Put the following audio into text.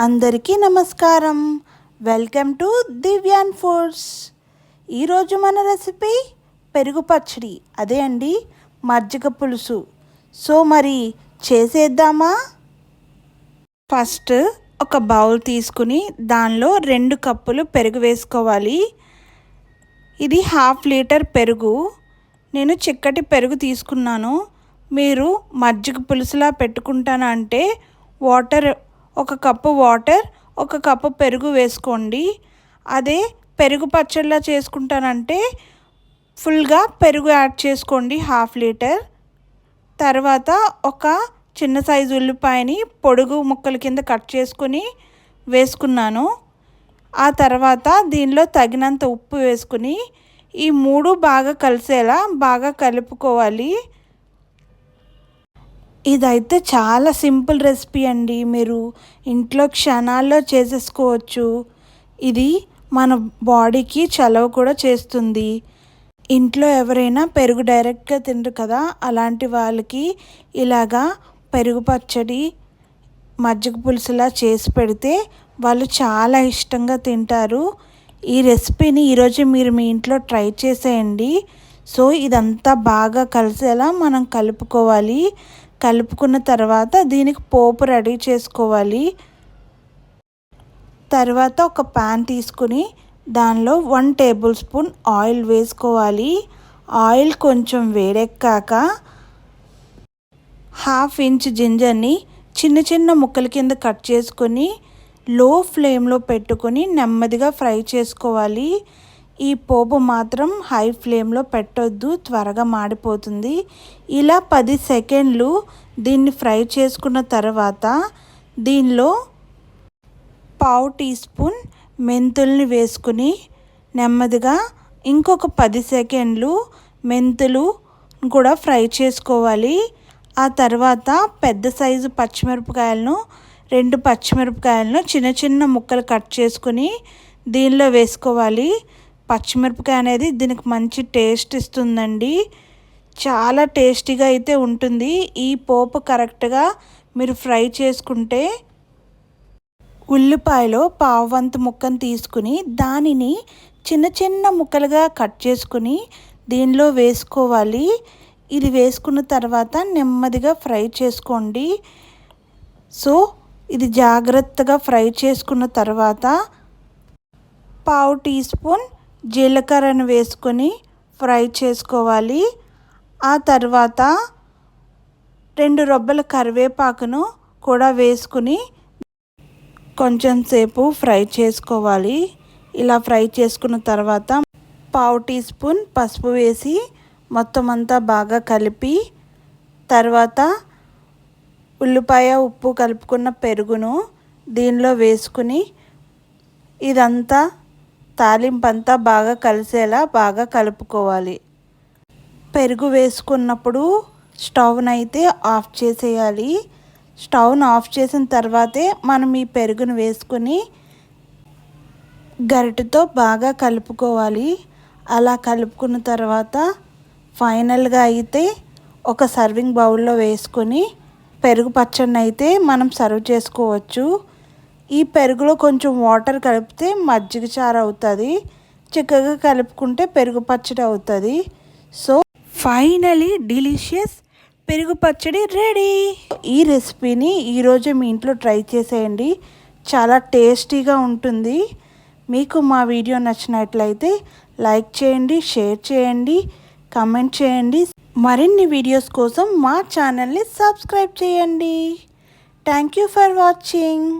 అందరికీ నమస్కారం. Welcome to Divyan foods. ఈరోజు మన రెసిపీ పెరుగు పచ్చడి. అదే అండి మజ్జిగ పులుసు. సో మరి చేసేద్దామా? ఫస్ట్ ఒక బౌల్ తీసుకుని దానిలో రెండు కప్పులు పెరుగు వేసుకోవాలి. ఇది హాఫ్ లీటర్ పెరుగు. నేను చిక్కటి పెరుగు తీసుకున్నాను. మీరు మజ్జిగ పులుసులా పెట్టుకుంటానంటే వాటర్ ఒక కప్పు వాటర్ ఒక కప్పు పెరుగు వేసుకోండి. అదే పెరుగు పచ్చళ్ళ చేసుకుంటానంటే ఫుల్గా పెరుగు యాడ్ చేసుకోండి హాఫ్ లీటర్. తర్వాత ఒక చిన్న సైజు ఉల్లిపాయని పొడుగు ముక్కల కింద కట్ చేసుకుని వేసుకున్నాను. ఆ తర్వాత దీనిలో తగినంత ఉప్పు వేసుకుని ఈ మూడు బాగా కలిసేలా బాగా కలుపుకోవాలి. ఇదైతే చాలా సింపుల్ రెసిపీ అండి. మీరు ఇంట్లో క్షణాల్లో చేసేసుకోవచ్చు. ఇది మన బాడీకి చలవ కూడా చేస్తుంది. ఇంట్లో ఎవరైనా పెరుగు డైరెక్ట్గా తినరు కదా అలాంటి వాళ్ళకి ఇలాగా పెరుగు పచ్చడి మజ్జిగ పులుసులా చేసి పెడితే వాళ్ళు చాలా ఇష్టంగా తింటారు. ఈ రెసిపీని ఈరోజు మీరు మీ ఇంట్లో ట్రై చేసేయండి. సో ఇదంతా బాగా కలిసేలా మనం కలుపుకోవాలి. కలుపుకున్న తర్వాత దీనికి పోపు రెడీ చేసుకోవాలి. తర్వాత ఒక ప్యాన్ తీసుకుని దానిలో వన్ టేబుల్ స్పూన్ ఆయిల్ వేసుకోవాలి. ఆయిల్ కొంచెం వేడెక్కాక హాఫ్ ఇంచ్ జింజర్ని చిన్న చిన్న ముక్కల కింద కట్ చేసుకొని లో ఫ్లేమ్లో పెట్టుకొని నెమ్మదిగా ఫ్రై చేసుకోవాలి. ఈ పోపు మాత్రం హై ఫ్లేమ్లో పెట్టొద్దు త్వరగా మాడిపోతుంది. ఇలా పది సెకండ్లు దీన్ని ఫ్రై చేసుకున్న తర్వాత దీనిలో పావు టీ స్పూన్ మెంతుల్ని వేసుకుని నెమ్మదిగా ఇంకొక పది సెకండ్లు మెంతులు కూడా ఫ్రై చేసుకోవాలి. ఆ తర్వాత పెద్ద సైజు పచ్చిమిరపకాయలను రెండు పచ్చిమిరపకాయలను చిన్న చిన్న ముక్కలు కట్ చేసుకుని దీనిలో వేసుకోవాలి. పచ్చిమిరపకాయ అనేది దీనికి మంచి టేస్ట్ ఇస్తుందండి. చాలా టేస్టీగా అయితే ఉంటుంది. ఈ పోపు కరెక్ట్గా మీరు ఫ్రై చేసుకుంటే ఉల్లిపాయలో పావంత ముక్కను తీసుకుని దానిని చిన్న చిన్న ముక్కలుగా కట్ చేసుకుని దీనిలో వేసుకోవాలి. ఇది వేసుకున్న తర్వాత నెమ్మదిగా ఫ్రై చేసుకోండి. సో ఇది జాగ్రత్తగా ఫ్రై చేసుకున్న తర్వాత పావు టీ స్పూన్ జీలకర్రను వేసుకొని ఫ్రై చేసుకోవాలి. ఆ తర్వాత రెండు రొబ్బల కరివేపాకును కూడా వేసుకుని కొంచెం సేపు ఫ్రై చేసుకోవాలి. ఇలా ఫ్రై చేసుకున్న తర్వాత పావు టీ స్పూన్ పసుపు వేసి మొత్తం అంతా బాగా కలిపి తర్వాత ఉల్లిపాయ ఉప్పు కలుపుకున్న పెరుగును దీనిలో వేసుకుని ఇదంతా తాలింపు అంతా బాగా కలిసేలా బాగా కలుపుకోవాలి. పెరుగు వేసుకున్నప్పుడు స్టవ్ని అయితే ఆఫ్ చేసేయాలి. స్టవ్ను ఆఫ్ చేసిన తర్వాతే మనం ఈ పెరుగును వేసుకొని గరిటతో బాగా కలుపుకోవాలి. అలా కలుపుకున్న తర్వాత ఫైనల్గా అయితే ఒక సర్వింగ్ బౌల్లో వేసుకొని పెరుగు పచ్చడిని అయితే మనం సర్వ్ చేసుకోవచ్చు. ఈ పెరుగులో కొంచెం వాటర్ కలిపితే మజ్జిగ చారు అవుతుంది. చక్కగా కలుపుకుంటే పెరుగు పచ్చడి అవుతుంది. సో ఫైనలీ డిలీషియస్ పెరుగు పచ్చడి రెడీ. ఈ రెసిపీని ఈరోజు మీ ఇంట్లో ట్రై చేసేయండి. చాలా టేస్టీగా ఉంటుంది. మీకు మా వీడియో నచ్చినట్లయితే లైక్ చేయండి షేర్ చేయండి కమెంట్ చేయండి. మరిన్ని వీడియోస్ కోసం మా ఛానల్ని సబ్స్క్రైబ్ చేయండి. Thank you for watching.